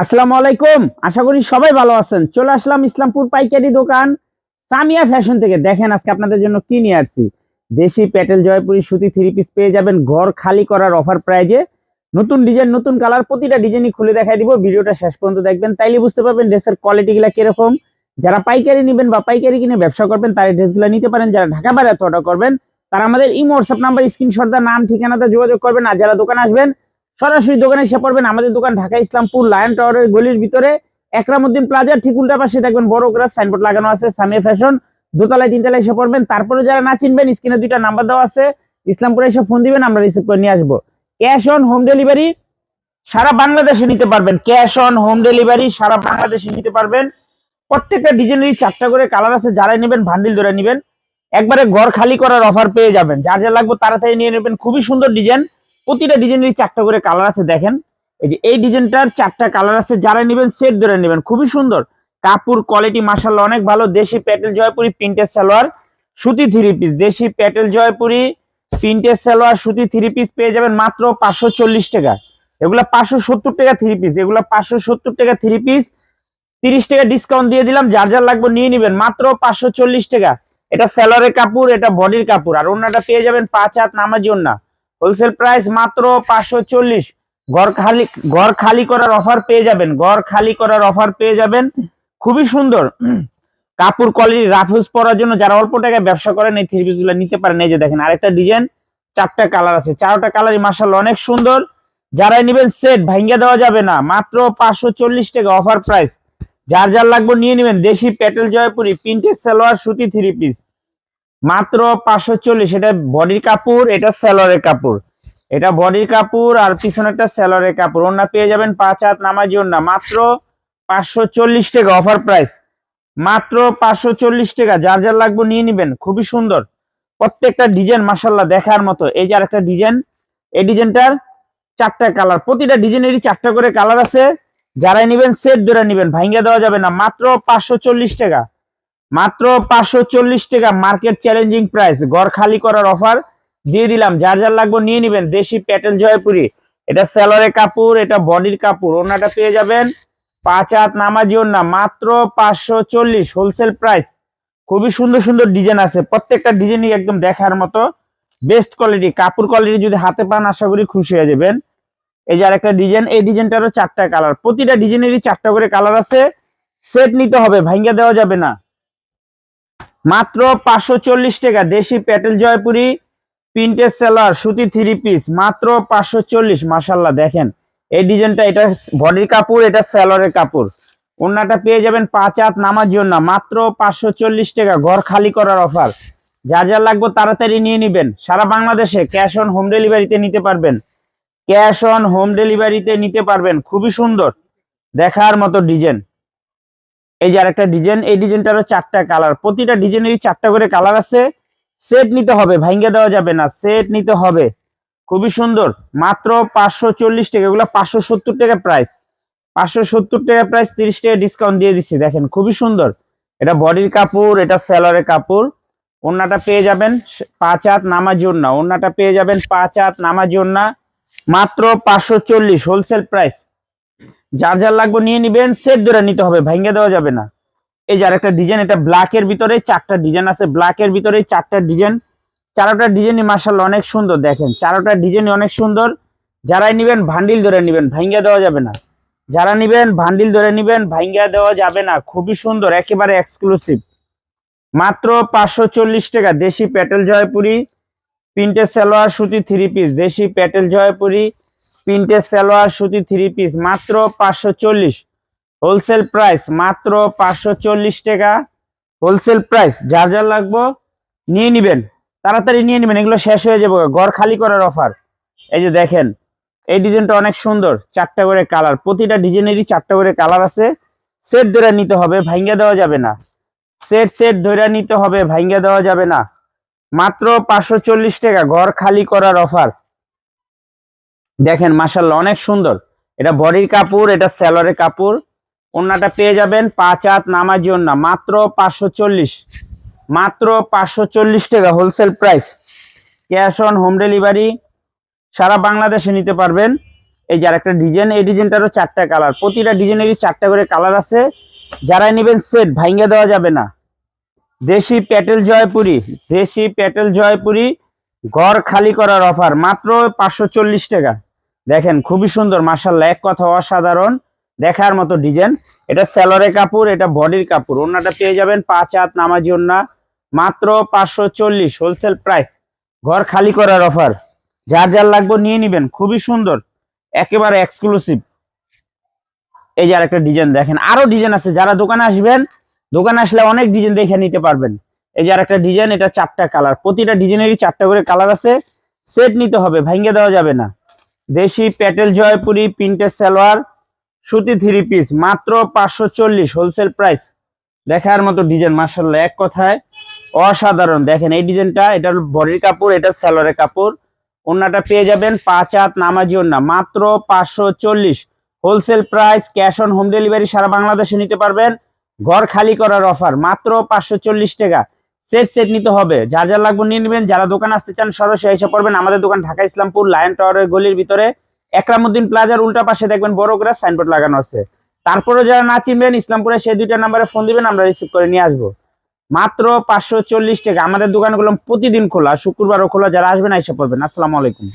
আসসালামু আলাইকুম। আশা করি সবাই ভালো আছেন। চলে আসলাম ইসলামপুর পাইকারি দোকান সামিয়া ফ্যাশন থেকে। দেখেন আজকে আপনাদের জন্য কি নিয়ে আসছি। দেশি প্যাটেল জয়পুরি সুতি থ্রি পিস পেয়ে যাবেন ঘর খালি করার অফার প্রাইজে নতুন ডিজাইন নতুন কালার প্রতিটা ডিজাইনই খুলে দেখাই দিব। ভিডিওটা শেষ পর্যন্ত দেখবেন। তাইলে বুঝতে পারবেন ড্রেসের কোয়ালিটিগুলো কীরকম। যারা পাইকারি নেবেন বা পাইকারি কিনে ব্যবসা করবেন, তারা ড্রেসগুলো নিতে পারেন। যারা ঢাকা বাইরে অর্ডার করবেন, তারা আমাদের ইমো হোয়াটসঅ্যাপ নাম্বার স্ক্রিনশট দা নাম ঠিকানাতে যোগাযোগ করবেন। আর যারা দোকানে আসবেন সরাসরি দোকানে এসে পড়বেন। আমাদের দোকান ঢাকা ইসলামপুর লায়ন টাওয়ারের গলির ভিতরে, একরামুদ্দিন প্লাজার ঠিক উল্টা পাশে দেখবেন বড় করে সাইনবোর্ড লাগানো আছে সামিয়া ফ্যাশন দোতলায় তিনতলায় এসে পড়বেন। তারপরে যারা না চিনবেন, স্ক্রিনে দুইটা নাম্বার দেওয়া আছে। ইসলামপুরে এসে ফোন দিবেন, আমরা রিসিভ করে নিয়ে আসব। ক্যাশ অন হোম ডেলিভারি সারা বাংলাদেশে নিতে পারবেন। ক্যাশ অন হোম ডেলিভারি সারা বাংলাদেশে নিতে পারবেন। প্রত্যেকটা ডিজাইনেরই চারটা করে কালার আছে, যারাই নেবেন ভান্ডিল ধরে নেবেন। একবারে ঘর খালি করার অফার পেয়ে যাবেন। যার যা লাগবে তাড়াতাড়ি নিয়ে নেবেন। খুবই সুন্দর ডিজাইন প্রতিটা ডিজাইনেরই চারটা করে কালার আছে, দেখেন। এই যে এই ডিজাইনটার চারটা কালার আছে, যারা নেবেন সেট ধরে নেবেন। খুবই সুন্দর। কাপড় কোয়ালিটি মাসাল্লাহ অনেক ভালো। দেশি প্যাটেল জয়পুরি প্রিন্টের সালোয়ার, সুতি থ্রি পিস দেশি প্যাটেল জয়পুরি প্রিন্টের সালোয়ার, সুতি থ্রি পিস পেয়ে যাবেন মাত্র পাঁচশো চল্লিশ টাকা। এগুলা পাঁচশো সত্তর টাকা থ্রি পিস এগুলা পাঁচশো সত্তর টাকা থ্রি পিস তিরিশ টাকা ডিসকাউন্ট দিয়ে দিলাম। যার যার লাগবে নিয়ে নেবেন। মাত্র পাঁচশো চল্লিশ টাকা। এটা স্যালোয়ারের কাপড়, এটা বডির কাপড়। আর অন্যটা পেয়ে যাবেন পাঁচ হাত নামাজি অন্য হোলসেল প্রাইস মাত্র পাঁচশো চল্লিশ। ঘর খালি ঘর খালি করার অফার পেয়ে যাবেন। ঘর খালি করার অফার পেয়ে যাবেন। খুবই সুন্দর। কাপড় কোয়ালিটি রাফুজ পরার জন্য যারা অল্প টাকায় ব্যবসা করেন, এই থ্রি পিসগুলো নিতে পারেন। এই যে দেখেন, আরেকটা ডিজাইন চারটা কালার আছে। চারটা কালারই মার্শাল অনেক সুন্দর। যারাই নেবেন সেট ভাঙ্গা দেওয়া যাবে না। মাত্র পাঁচশো চল্লিশ টাকা অফার প্রাইস যার যার লাগবে নিয়ে নেবেন। দেশি প্যাটেল জয়পুরি, প্রিন্টের সালোয়ার সুতি থ্রি পিস মাত্র পাঁচশো চল্লিশ, এটা বডির কাপড়, এটা স্যালোয়ারের কাপড়। এটা বডির কাপড় আর পিছনে একটা স্যালোয়ারের কাপড়। ওনা পেয়ে যাবেন পাঁচ হাত নামাজি ওনা মাত্র পাঁচশো চল্লিশ টাকা অফার প্রাইস। মাত্র পাঁচশো চল্লিশ টাকা। যার যার লাগবে নিয়ে নেবেন। খুবই সুন্দর। প্রত্যেকটা ডিজাইন মাসাল্লাহ দেখার মতো। এই যে আরেকটা ডিজাইন। এই ডিজাইনটার চারটা কালার। প্রতিটা ডিজাইনেরই চারটা করে কালার আছে। যারাই নেবেন, সেট ধরে নেবেন। ভাঙ্গা দেওয়া যাবে না। মাত্র পাঁচশো চল্লিশ টাকা। মাত্র পাঁচশো চল্লিশ টাকা মার্কেট চ্যালেঞ্জিং প্রাইস ঘর খালি করার অফার দিয়ে দিলাম। যার যার লাগবে নিয়ে নেবেন। দেশি প্যাটেল জয়পুরি। এটা স্যালোয়ারের কাপড়, এটা বডির কাপড়। ওনাটা পেয়ে যাবেন। পাঁচ হাত নামাজি ওনা মাত্র পাঁচশো চল্লিশ। হোলসেল প্রাইস খুবই সুন্দর সুন্দর ডিজাইন আছে। প্রত্যেকটা ডিজাইনই একদম দেখার মতো। বেস্ট কোয়ালিটি কাপড় কোয়ালিটি যদি হাতে পান, আশা করি খুশি হয়ে যাবেন। এই যে আরেকটা ডিজাইন এই ডিজাইনটারও চারটা কালার প্রতিটা ডিজাইনেরই চারটা করে কালার আছে। সেট নিতে হবে। ভাঙ্গা দেওয়া যাবে না। মাত্র পাঁচশো চল্লিশ টাকা। দেশি প্যাটেল জয়পুরি প্রিন্টের সেলার সুতি থ্রি পিস মাত্র পাঁচশো চল্লিশ মাসাল্লাহ দেখেন। এই ডিজাইনটা, এটা বডির কাপড়, এটা স্যালোয়ারের কাপড়। অন্যটা পেয়ে যাবেন পাঁচ হাত নামার জন্য, মাত্র পাঁচশো চল্লিশ টাকা, ঘর খালি করার অফার। যা যা লাগবে তাড়াতাড়ি নিয়ে নেবেন। সারা বাংলাদেশে ক্যাশ অন হোম ডেলিভারিতে নিতে পারবেন। ক্যাশ অন হোম ডেলিভারিতে নিতে পারবেন। খুবই সুন্দর, দেখার মতো ডিজাইন। এই যে আরেকটা ডিজাইন, এই ডিজাইনটারও চারটা কালার প্রতিটা ডিজাইনেরই চারটা করে কালার আছে। সেট নিতে হবে, ভাঙ্গা দেওয়া যাবে না। সেট নিতে হবে। খুবই সুন্দর। মাত্র পাঁচশো চল্লিশ টাকা। এগুলো পাঁচশো সত্তর টাকা প্রাইস পাঁচশো সত্তর টাকা প্রাইস তিরিশ টাকা ডিসকাউন্ট দিয়ে দিচ্ছি। দেখেন, খুবই সুন্দর। এটা বডির কাপড়, এটা স্যালোয়ারের কাপড়। ওন্নাটা পেয়ে যাবেন পাঁচ হাত নামার জন্য ওন্নাটা পেয়ে যাবেন পাঁচ হাত নামার জন্য মাত্র পাঁচশো চল্লিশ হোলসেল প্রাইস যার যার লাগবে নিয়ে নিবেন সেট ধরে নিতে হবে ভাঙ্গে দেওয়া যাবে না। এই যে আরেকটা ডিজাইন এটা ব্ল্যাকের ভিতরে চারটা ডিজাইন আছে ব্ল্যাকের ভিতরে চারটা ডিজাইন চারোটা ডিজাইনই মার্শাল অনেক সুন্দর, দেখেন, চারোটা ডিজাইনই অনেক সুন্দর। যারাই নিবেন ভান্ডিল ধরে নিবেন ভাঙ্গা দেওয়া যাবে না। যারা নিবেন ভান্ডিল ধরে নিবেন ভাঙ্গা দেওয়া যাবে না। খুবই সুন্দর, একেবারে এক্সক্লুসিভ মাত্র পাঁচশো চল্লিশ টাকা, দেশি প্যাটেল জয়পুরি, প্রিন্টের সালোয়ার সুতি থ্রি পিস দেশি প্যাটেল জয়পুরি প্রিন্টের সালোয়ার সুতি থ্রি পিস মাত্র পাঁচশো চল্লিশ। হোলসেল প্রাইস মাত্র পাঁচশো চল্লিশ টাকা। হোলসেল প্রাইস যার যার লাগবো নিয়ে নিবেন। তাড়াতাড়ি নিয়ে নেবেন, এগুলো শেষ হয়ে যাবে। ঘর খালি করার অফার এই যে দেখেন, এই ডিজাইনটা অনেক সুন্দর, চারটা করে কালার প্রতিটা ডিজাইনেরই চারটা করে কালার আছে। সেট ধরে নিতে হবে, ভাঙ্গা দেওয়া যাবে না। সেট সেট ধরে নিতে হবে, ভাঙ্গা দেওয়া যাবে না। মাত্র পাঁচশো চল্লিশ টাকা, ঘর খালি করার অফার দেখেন মাসাল্লাহ অনেক সুন্দর। এটা বডির কাপড়, এটা স্যালোয়ারের কাপড়। ওন্নাটা পেয়ে যাবেন পাঁচ হাত নামার জন্য। মাত্র পাঁচশো চল্লিশ। মাত্র পাঁচশো চল্লিশ টাকা wholesale price cash on home delivery সারা বাংলাদেশে নিতে পারবেন। এই যার একটা ডিজাইন এই ডিজাইনটারও চারটা কালার প্রতিটা ডিজাইনেরই চারটা করে কালার আছে। যারা নেবেন সেট ভাঙ্গে দেওয়া যাবে না। দেশি প্যাটেল জয়পুরি, দেশি প্যাটেল জয়পুরি, ঘর খালি করার অফার মাত্র পাঁচশো চল্লিশ টাকা। দেখেন, খুবই সুন্দর মার্শাল্লাহ এক কথা অসাধারণ দেখার মতো ডিজাইন। এটা স্যালোরে কাপড়, এটা বডির কাপড়। ওনাটা পেয়ে যাবেন পাঁচ হাত নামাজি ওন্না মাত্র পাঁচশো চল্লিশ হোলসেল প্রাইস ঘর খালি করার অফার যার যার লাগবে নিয়ে নিবেন, খুবই সুন্দর। একেবারে এক্সক্লুসিভ এই যে আরেকটা ডিজাইন দেখেন, আরও ডিজাইন আছে। যারা দোকানে আসবেন, দোকানে আসলে অনেক ডিজাইন দেখে নিতে পারবেন। এই যে আরেকটা ডিজাইন, এটা চারটা কালার। প্রতিটা ডিজাইনেরই চারটা করে কালার আছে। সেট নিতে হবে ভাঙ্গে দেওয়া যাবে না। দেশি প্যাটেল জয়পুরি প্রিন্টের সালোয়ার, সুতি থ্রি পিস মাত্র পাঁচশো চল্লিশ হোলসেল প্রাইস দেখার মতো ডিজাইন মার্শাল্লাহ এক কথায় অসাধারণ। দেখেন এই ডিজাইনটা এটার বডির কাপড়, এটা সালোয়ারের কাপড়। ওন্নাটা পেয়ে যাবেন পাঁচ হাত নামাজি ওন্না মাত্র পাঁচশো চল্লিশ wholesale price cash on home delivery সারা বাংলাদেশে নিতে পারবেন। ঘর খালি করার অফার মাত্র পাঁচশো চল্লিশ টাকা। সেট সেট নিতে হবে। যার যার লাগবে নিয়ে নেবেন। যারা দোকান আসতে চান, সরাসরি এসে পড়বেন। আমাদের দোকান ঢাকা ইসলামপুর লায়ন টাওয়ারের গলির ভিতরে। একরামুদ্দিন প্লাজার উল্টা পাশে দেখবেন বড় করে সাইনবোর্ড লাগানো আছে। তারপরে যারা না চিনবেন, ইসলামপুরে সেই দুইটা নাম্বারে ফোন দিবেন, আমরা রিসিভ করে নিয়ে আসব। মাত্র পাঁচশো চল্লিশ টাকা। আমাদের দোকানগুলো প্রতিদিন খোলা, শুক্রবারও খোলা। যারা আসবেন, এসে পড়বেন। আসসালামু আলাইকুম।